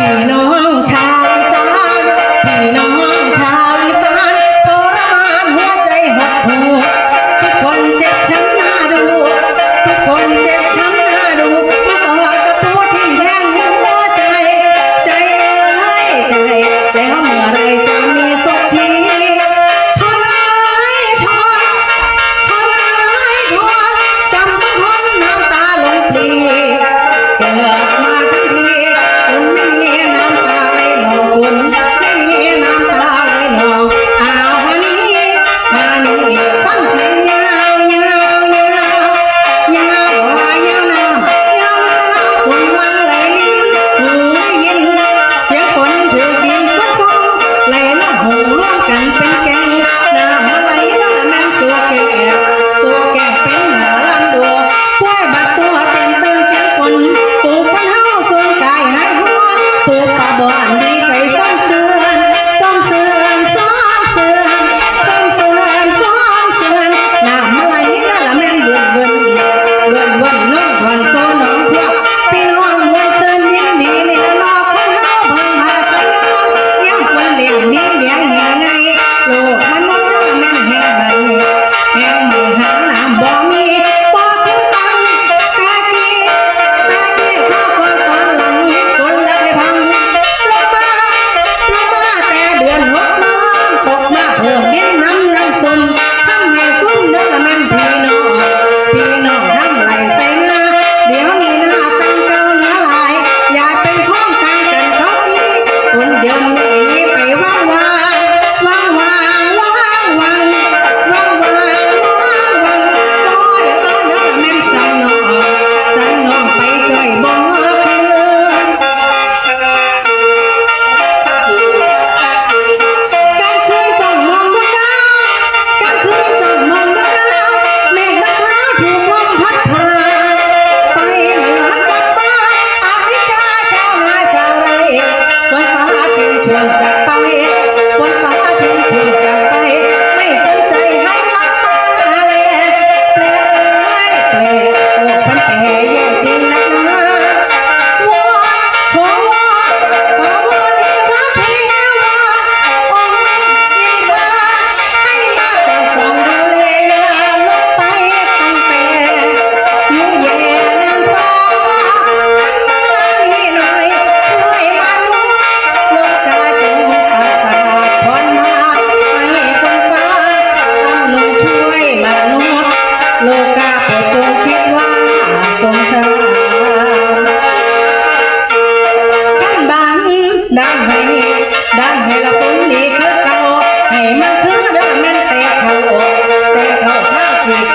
Happy, you know.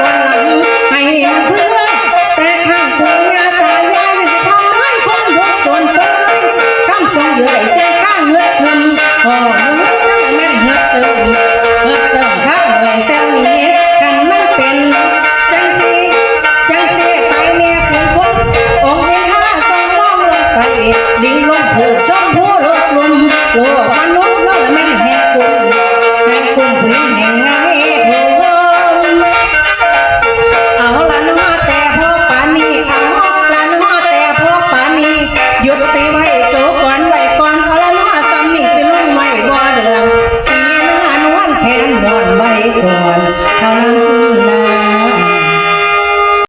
ด้านให้มันเคลื่อแต่ข้างปู่ยาตายยยังทำให้คนทุกคนเฟ้ยข้างทรงอยู่ใส้ข้างเงือกขึ้นพอมันแม่นเงือกตึงเงือกตึข้างเลยเส้นนี้กันมันเป็นจังสีจังสีตายแม่คนพ้นองค์ที่ห้าทรงมองลงไปลิงลงผูกชมผู้ลกลมโล